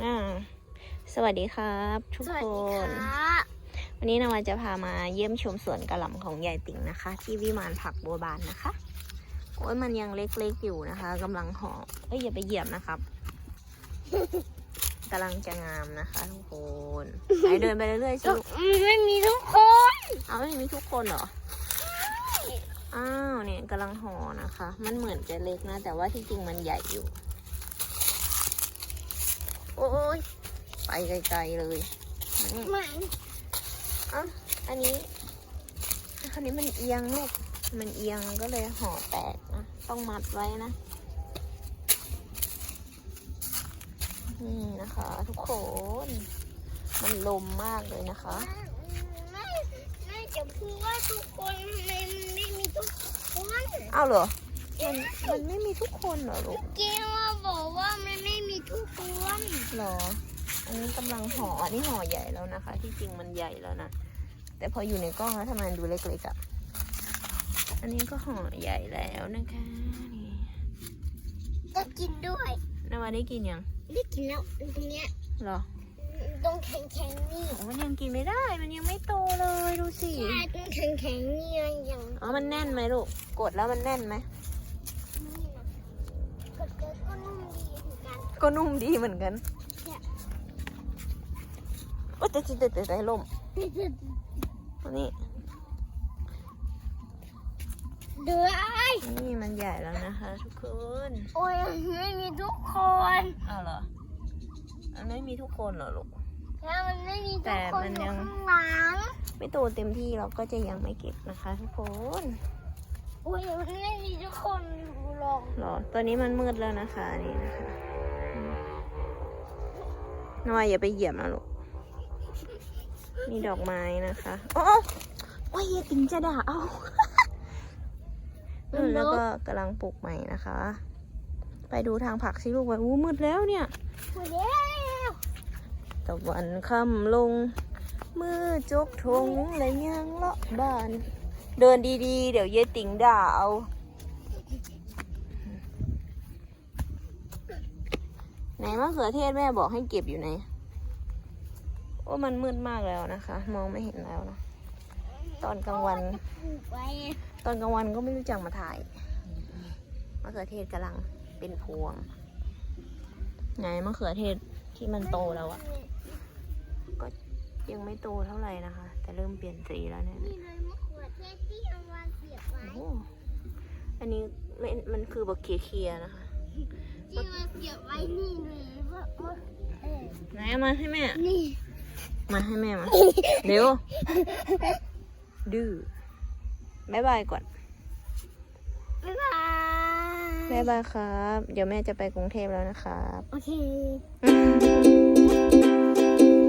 อ่าสวัสดีครับ ทุกสวัสคดีนค่ะวันนี้นาวาจะพามาเยี่ยมชมสวนกระหล่ำของยายติ๋งนะคะ ที่วิมานผักบัวบานนะคะ โอ้ยมันยังเล็กๆอยู่นะคะกำลังห่อเอ้ยอย่าไปเหยียบนะครับกำลังจะงามนะคะทุกคนไหนเดินไปเรื่อยๆสิลูกไม่มีทุกคน เอาไม่มีทุกคนเหรออ้าวเนี่ยกำลังห่อนะคะ มันเหมือนจะเล็กนะ แต่ว่าที่จริงมันใหญ่อยู่ โอ้ยไปไกลๆเลยนี่เหมือนอะอันนี้อันนี้มันเอียงลูกมันเอียงก็เลยห่อแตกนะต้องมัดไว้นะ นี่นะคะ ทุกคน มันลมมากเลยนะคะไม่ไม่จะพูดว่าทุกคนทำไมมันไม่มีทุกคนอ้าวเหรอ มันมันไม่มีทุกคนเหรอลูกเกลว่าบอกว่ามันไม่มีทุกคนเหรอ อันนี้กำลังห่ออันนี้ห่อใหญ่แล้วนะคะ ที่จริงมันใหญ่แล้วนะ แต่พออยู่ในกล้องแล้วทำไมมันดูเล็กๆอะ่ะ อันนี้ก็ห่อใหญ่แล้วนะคะนี่จะกินด้วยนาวาได้กินยังได้กินแล้วตรงเนี้ยเหรอตรงแข็งแข็งๆนี่โอ้มันยังกินไม่ได้ มันยังไม่โตเลยดูสิใช่ตรงแข็งแข็งๆนี่ยังอ๋อมันแน่นไหมลูก กดแล้วมันแน่นไหม นี่นะกดเกิดก็นุ่มดีเหมือน กันก็นุ่มดีเหมือนกันเนี่ยโอ้แต่แต่แต่แต่ล่มอันนี้เดือยนี่มันใหญ่แล้วนะคะ ทุกคน โอ้ยไม่มีทุกคนอ้าวเหรอมันไม่มีทุกคนเหรอลูกแล้วมันไม่มีแต่ทุกคนมันอยัยู่งข้างหลังไม่โตเต็มที่เราก็จะยังไม่เก็บนะคะ ทุกคนโอ้ยมันไม่มีทุกคนอยู่หรอกหรอตอนนี้มันมืดแล้วนะคะนี่นะคะอืม นวายอย่าไปเหยียบนะลูก มีดอกไม้นะคะ โอ้โอ้ยอย่าติงจะด่าเอาอืมแล้วก็กำลังปลูกใหม่นะคะ ไปดูทางผักสิลูกว่าอู้มืดแล้วเนี่ยหมดแล้วตะวันค่ำลง มือจกทงและยังเลาะบ้าน เดินดีๆ เดี๋ยวเยติงด่าเอา ไหนมะเขือเทศแม่บอกให้เก็บอยู่ไหน โอ้มันมืดมากแล้วนะคะ มองไม่เห็นแล้วนะตอนกลางวันปลูกไว้ตอนกลางวันก็ไม่รู้จักมาถ่ายมะเขือเทศกำลังเป็นพวง ไหนมะเขือเทศที่มันโตแล้วอะก็ยังไม่โตเท่าไหร่นะคะ แต่เริ่มเปลี่ยนสีแล้วเนี่ยนี่เลยมะเขือเทศที่เอามาเสียบไว้โอ้โหอันนี้ไม่มันคือบักเคลียร์ๆนะคะ ที่มาเสียบไว้นี่เลยว่าว่าเออไหนเอามาให้แม่ นี่มาให้แม่มา เร็ว ดื้อบายบายก่อน บ๊ายบายบายบายครับ เดี๋ยวแม่จะไปกรุงเทพแล้วนะครับ โอเคอืม